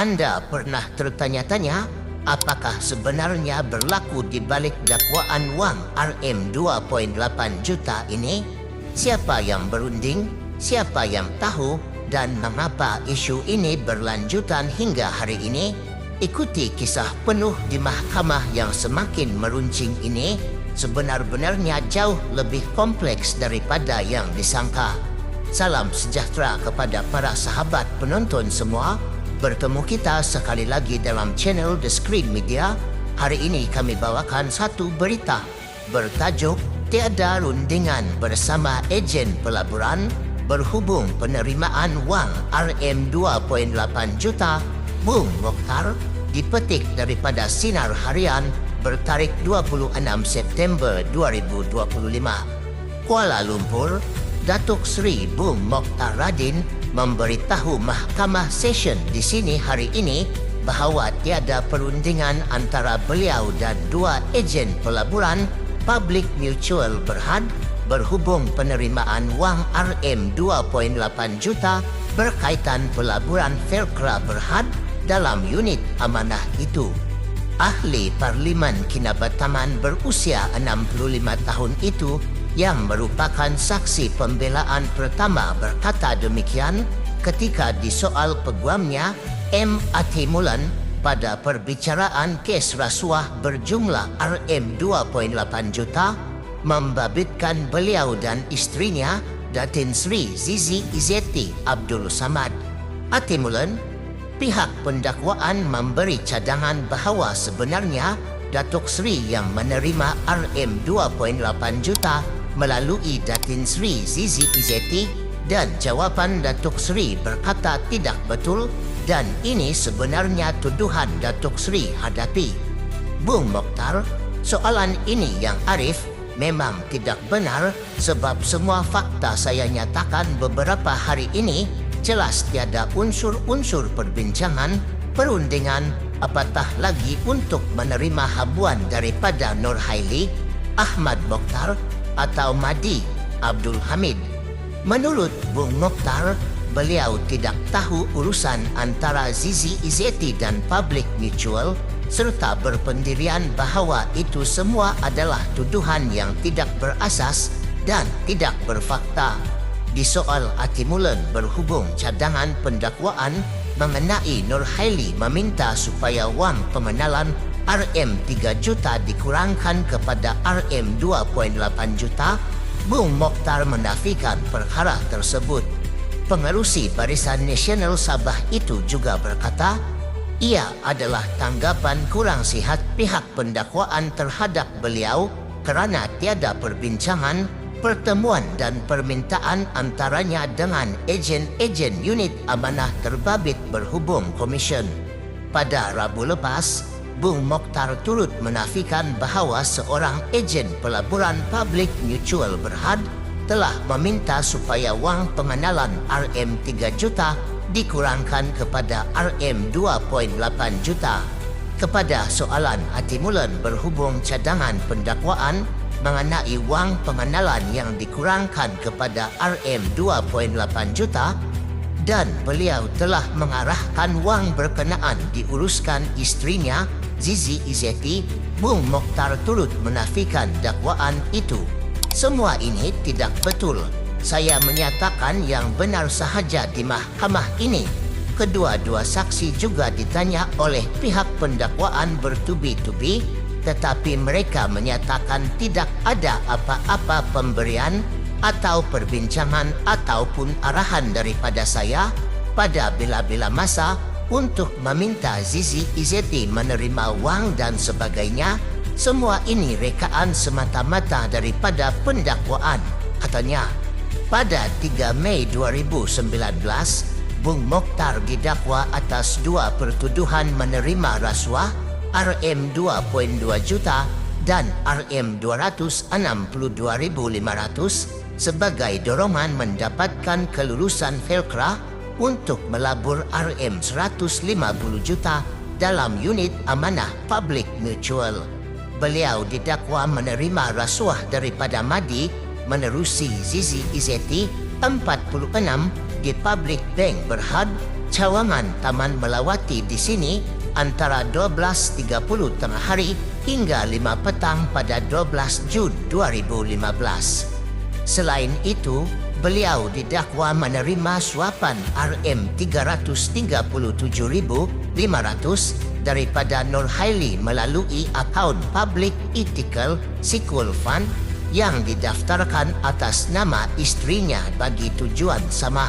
Anda pernah tertanya-tanya apakah sebenarnya berlaku di balik dakwaan wang RM2.8 juta ini? Siapa yang berunding? Siapa yang tahu? Dan mengapa isu ini berlanjutan hingga hari ini? Ikuti kisah penuh di mahkamah yang semakin meruncing ini sebenar-benarnya jauh lebih kompleks daripada yang disangka. Salam sejahtera kepada para sahabat penonton semua. Bertemu kita sekali lagi dalam channel The Screen Media. Hari ini kami bawakan satu berita bertajuk Tiada Rundingan bersama ejen pelaburan berhubung penerimaan wang RM2.8 juta Bung Mokhtar dipetik daripada Sinar Harian bertarikh 26 September 2025. Kuala Lumpur, Datuk Seri Bung Mokhtar Radin memberitahu Mahkamah Session di sini hari ini bahawa tiada perundingan antara beliau dan dua ejen pelaburan Public Mutual Berhad berhubung penerimaan wang RM2.8 juta berkaitan pelaburan Faircraft Berhad dalam unit amanah itu. Ahli Parlimen Kinabatangan berusia 65 tahun itu yang merupakan saksi pembelaan pertama berkata demikian ketika disoal peguamnya M. Atimulan pada perbicaraan kes rasuah berjumlah RM2.8 juta membabitkan beliau dan istrinya Datin Sri Zizi Izeti Abdul Samad. Atimulan, pihak pendakwaan memberi cadangan bahawa sebenarnya Datuk Sri yang menerima RM2.8 juta melalui Datin Sri Zizi Izeti dan jawapan Datuk Sri berkata tidak betul dan ini sebenarnya tuduhan Datuk Sri hadapi. Bung Mokhtar, soalan ini yang arif memang tidak benar sebab semua fakta saya nyatakan beberapa hari ini jelas tiada unsur-unsur perbincangan, perundingan, apatah lagi untuk menerima habuan daripada Nur Haili, Ahmad Mokhtar atau Madi Abdul Hamid. Menurut Bung Mokhtar, beliau tidak tahu urusan antara Zizi Izeti dan Public Mutual serta berpendirian bahawa itu semua adalah tuduhan yang tidak berasas dan tidak berfakta. Di soal Atimulen berhubung cadangan pendakwaan mengenai Nur Haili meminta supaya wang pengenalan RM3 juta dikurangkan kepada RM2.8 juta, Bung Mokhtar menafikan perkara tersebut. Pengerusi Barisan Nasional Sabah itu juga berkata, ia adalah tanggapan kurang sihat pihak pendakwaan terhadap beliau kerana tiada perbincangan, pertemuan dan permintaan antaranya dengan ejen-ejen unit amanah terbabit berhubung komisen. Pada Rabu lepas, Bung Mokhtar turut menafikan bahawa seorang ejen pelaburan Public Mutual Berhad telah meminta supaya wang pengenalan RM3 juta dikurangkan kepada RM2.8 juta. Kepada soalan Atimulan berhubung cadangan pendakwaan mengenai wang pengenalan yang dikurangkan kepada RM2.8 juta dan beliau telah mengarahkan wang berkenaan diuruskan istrinya Zizi Izeti, Bung Mokhtar turut menafikan dakwaan itu. Semua ini tidak betul saya menyatakan yang benar sahaja di mahkamah ini. Kedua-dua saksi juga ditanya oleh pihak pendakwaan bertubi-tubi tetapi mereka menyatakan tidak ada apa-apa pemberian atau perbincangan ataupun arahan daripada saya pada bila-bila masa untuk meminta Zizi Izeti menerima wang dan sebagainya. Semua ini rekaan semata-mata daripada pendakwaan, katanya. Pada 3 Mei 2019, Bung Mokhtar didakwa atas dua pertuduhan menerima rasuah RM2.2 juta dan RM262,500 sebagai dorongan mendapatkan kelulusan Felkra untuk melabur RM150 juta dalam unit amanah Public Mutual. Beliau didakwa menerima rasuah daripada Madi menerusi Zizi Izeti 46 di Public Bank Berhad cawangan Taman Melawati di sini antara 12.30 tengah hari hingga 5 petang pada 12 Jun 2015. Selain itu, beliau didakwa menerima suapan RM337,500 daripada Nur Haili melalui akaun Public Ethical Sequel Fund yang didaftarkan atas nama istrinya bagi tujuan sama.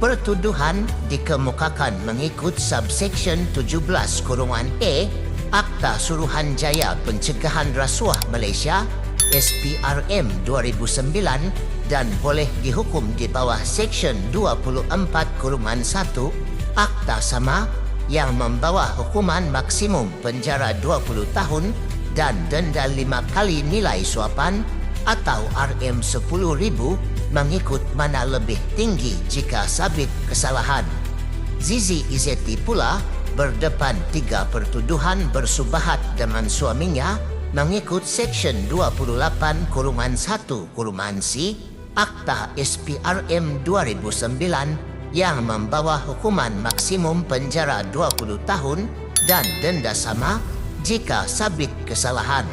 Pertuduhan dikemukakan mengikut subsection 17 kurungan A Akta Suruhanjaya Pencegahan Rasuah Malaysia SPRM 2009 dan boleh dihukum di bawah Seksyen 24 Kurungan 1 Akta Sama yang membawa hukuman maksimum penjara 20 tahun dan denda 5 kali nilai suapan atau RM10,000 mengikut mana lebih tinggi jika sabit kesalahan. Zizi Izeti pula berdepan tiga pertuduhan bersubahat dengan suaminya mengikut Seksyen 28 Kurungan 1 Kurungan C Akta SPRM 2009 yang membawa hukuman maksimum penjara 20 tahun dan denda sama jika sabit kesalahan.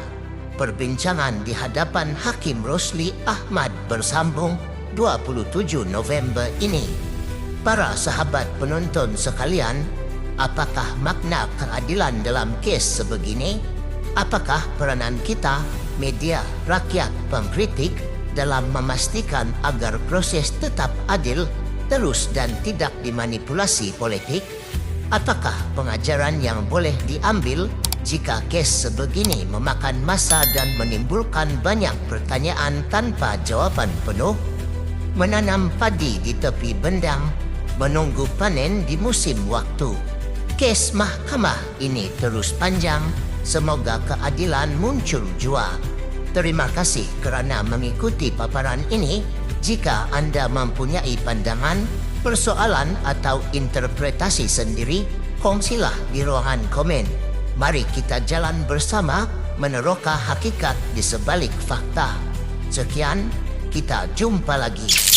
Perbincangan di hadapan Hakim Rosli Ahmad bersambung 27 November ini. Para sahabat penonton sekalian, apakah makna keadilan dalam kes sebegini? Apakah peranan kita, media, rakyat, pengkritik dalam memastikan agar proses tetap adil, terus dan tidak dimanipulasi politik? Apakah pengajaran yang boleh diambil jika kes sebegini memakan masa dan menimbulkan banyak pertanyaan tanpa jawapan penuh? Menanam padi di tepi bendang, menunggu panen di musim waktu. Kes mahkamah ini terus panjang, semoga keadilan muncul jua. Terima kasih kerana mengikuti paparan ini. Jika anda mempunyai pandangan, persoalan atau interpretasi sendiri, kongsilah di ruangan komen. Mari kita jalan bersama meneroka hakikat di sebalik fakta. Sekian, kita jumpa lagi.